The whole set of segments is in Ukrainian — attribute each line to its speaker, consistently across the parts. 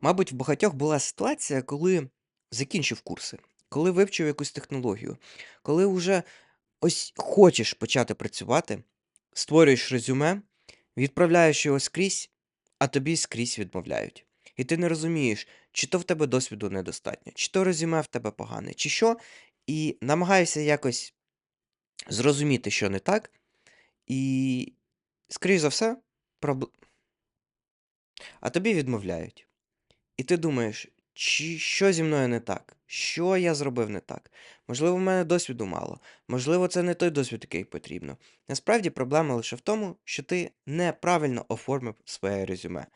Speaker 1: Мабуть, в багатьох була ситуація, коли закінчив курси, коли вивчив якусь технологію, коли вже ось хочеш почати працювати, створюєш резюме, відправляєш його скрізь, а тобі скрізь відмовляють. І ти не розумієш, чи то в тебе досвіду недостатньо, чи то резюме в тебе погане, чи що, і намагаєшся якось зрозуміти, що не так, і, скоріш за все, проб... а тобі відмовляють. І ти думаєш, чи що зі мною не так? Що я зробив не так? Можливо, в мене досвіду мало, можливо, це не той досвід, який потрібно. Насправді проблема лише в тому, що ти неправильно оформив своє резюме.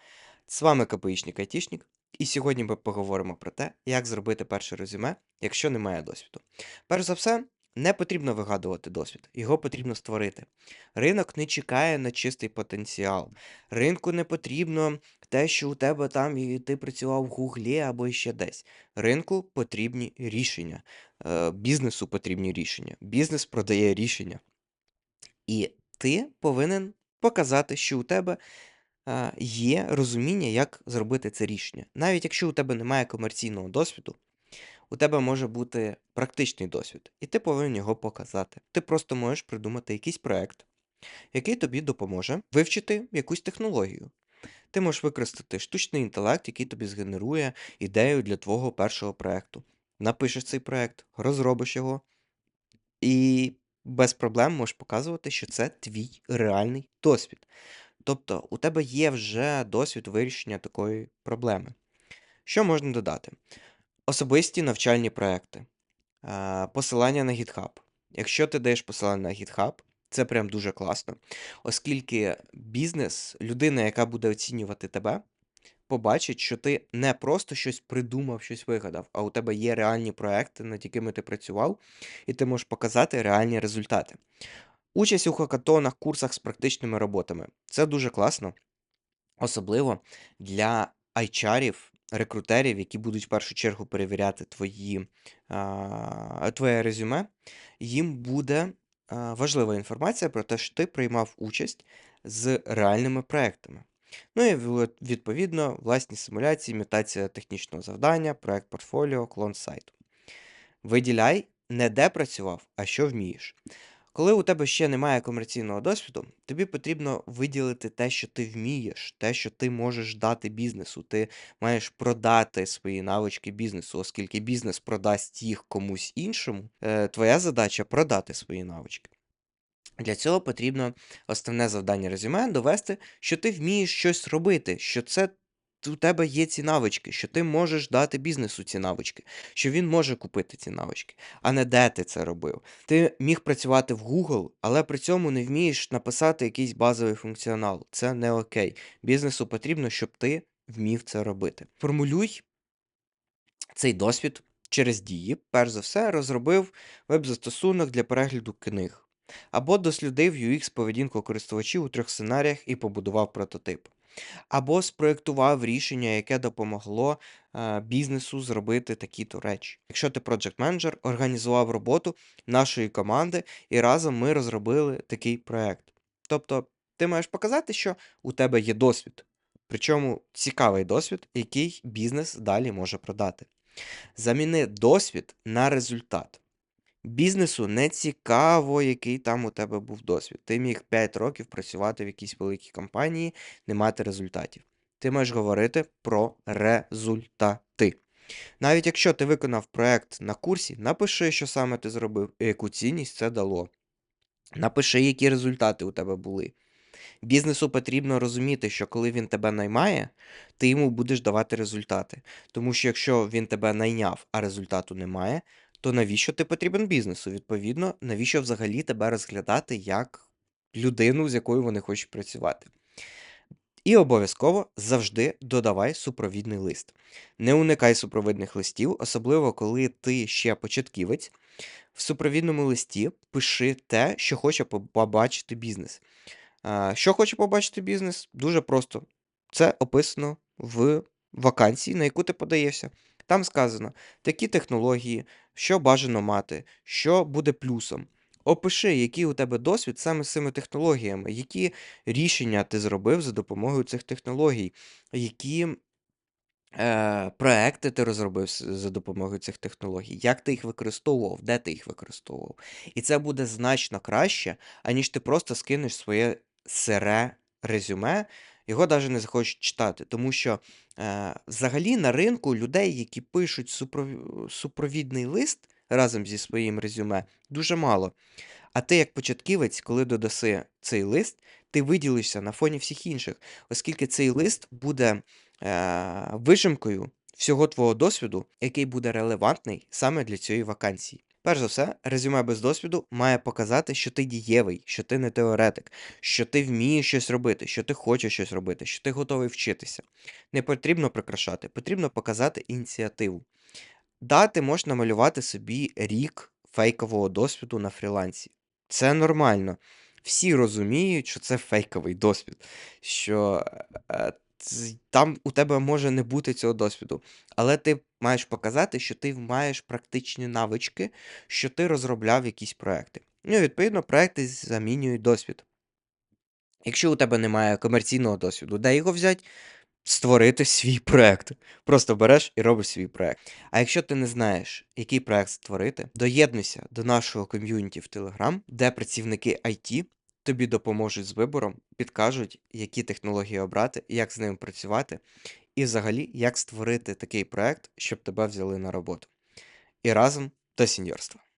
Speaker 1: З вами КПІшник Айтішник, і сьогодні ми поговоримо про те, як зробити перше резюме, якщо немає досвіду. Перш за все, не потрібно вигадувати досвід, його потрібно створити. Ринок не чекає на чистий потенціал. Ринку не потрібно те, що у тебе там і ти працював в Гуглі або ще десь. Ринку потрібні рішення, е, бізнесу потрібні рішення. Бізнес продає рішення. І ти повинен показати, що у тебе е, є розуміння, як зробити це рішення. Навіть якщо у тебе немає комерційного досвіду, у тебе може бути практичний досвід, і ти повинен його показати. Ти просто можеш придумати якийсь проект, який тобі допоможе вивчити якусь технологію. Ти можеш використати штучний інтелект, який тобі згенерує ідею для твого першого проекту. Напишеш цей проект, розробиш його, і без проблем можеш показувати, що це твій реальний досвід. Тобто у тебе є вже досвід вирішення такої проблеми. Що можна додати? Особисті навчальні проекти, посилання на GitHub. Якщо ти даєш посилання на GitHub, це прям дуже класно, оскільки бізнес, людина, яка буде оцінювати тебе, побачить, що ти не просто щось придумав, щось вигадав, а у тебе є реальні проекти, над якими ти працював, і ти можеш показати реальні результати. Участь у хакатонах, курсах з практичними роботами це дуже класно, особливо для айчарів, рекрутерів, які будуть в першу чергу перевіряти твої, твоє резюме. Їм буде важлива інформація про те, що ти приймав участь з реальними проектами. Ну і відповідно власні симуляції, імітація технічного завдання, проект портфоліо, клон сайту. Виділяй не де працював, а що вмієш. Коли у тебе ще немає комерційного досвіду, тобі потрібно виділити те, що ти вмієш, те, що ти можеш дати бізнесу. Ти маєш продати свої навички бізнесу, оскільки бізнес продасть їх комусь іншому. е, Твоя задача продати свої навички. Для цього потрібно основне завдання резюме довести, що ти вмієш щось робити, що це у тебе є ці навички, що ти можеш дати бізнесу ці навички, що він може купити ці навички, а не де ти це робив. Ти міг працювати в Google, але при цьому не вмієш написати якийсь базовий функціонал. Це не окей. Бізнесу потрібно, щоб ти вмів це робити. Формулюй цей досвід через дії, перш за все, розробив веб-застосунок для перегляду книг, або дослідив UX поведінку користувачів у трьох сценаріях і побудував прототип, або спроєктував рішення, яке допомогло е, бізнесу зробити такі-то речі. Якщо ти project менеджер організував роботу нашої команди, і разом ми розробили такий проект. Тобто, ти маєш показати, що у тебе є досвід. Причому цікавий досвід, який бізнес далі може продати. Заміни досвід на результат. Бізнесу не цікаво, який там у тебе був досвід. Ти міг 5 років працювати в якійсь великій компанії, не мати результатів. Ти маєш говорити про результати. Навіть якщо ти виконав проект на курсі, напиши, що саме ти зробив і яку цінність це дало. Напиши, які результати у тебе були. Бізнесу потрібно розуміти, що коли він тебе наймає, ти йому будеш давати результати. Тому що якщо він тебе найняв, а результату немає, то навіщо ти потрібен бізнесу? Відповідно, навіщо взагалі тебе розглядати як людину, з якою вони хочуть працювати? І обов'язково завжди додавай супровідний лист. Не уникай супровідних листів, особливо коли ти ще початківець. В супровідному листі пиши те, що хоче побачити бізнес. Що хоче побачити бізнес? Дуже просто. Це описано в вакансії, на яку ти подаєшся. Там сказано такі технології, що бажано мати, що буде плюсом. Опиши, який у тебе досвід саме з цими технологіями, які рішення ти зробив за допомогою цих технологій, які Е, проекти ти розробив за допомогою цих технологій, як ти їх використовував, де ти їх використовував. І це буде значно краще, аніж ти просто скинеш своє сире резюме, його даже не захочуть читати. Тому що, е, взагалі на ринку людей, які пишуть супрові супровідний лист разом зі своїм резюме, дуже мало. А ти як початківець, коли додаси цей лист, ти виділишся на фоні всіх інших, оскільки цей лист буде, е, вижимкою всього твого досвіду, який буде релевантний саме для цієї вакансії. Перш за все, резюме без досвіду має показати, що ти дієвий, що ти не теоретик, що ти вмієш щось робити, що ти хочеш щось робити, що ти готовий вчитися. Не потрібно прикрашати, потрібно показати ініціативу. Да, ти можеш намалювати собі рік фейкового досвіду на фрілансі. Це нормально. Всі розуміють, що це фейковий досвід, що, е, ц там у тебе може не бути цього досвіду, але ти маєш показати, що ти маєш практичні навички, що ти розробляв якісь проекти. Ну відповідно проекти замінюють досвід. Якщо у тебе немає комерційного досвіду, де його взять? Створити свій проект. Просто береш і робиш свій проект. А якщо ти не знаєш, який проект створити, доєднуйся до нашого ком'юніті в Telegram, де працівники IT тобі допоможуть з вибором, підкажуть, які технології обрати, як з ними працювати, і взагалі, як створити такий проект, щоб тебе взяли на роботу. І разом до сеньорства.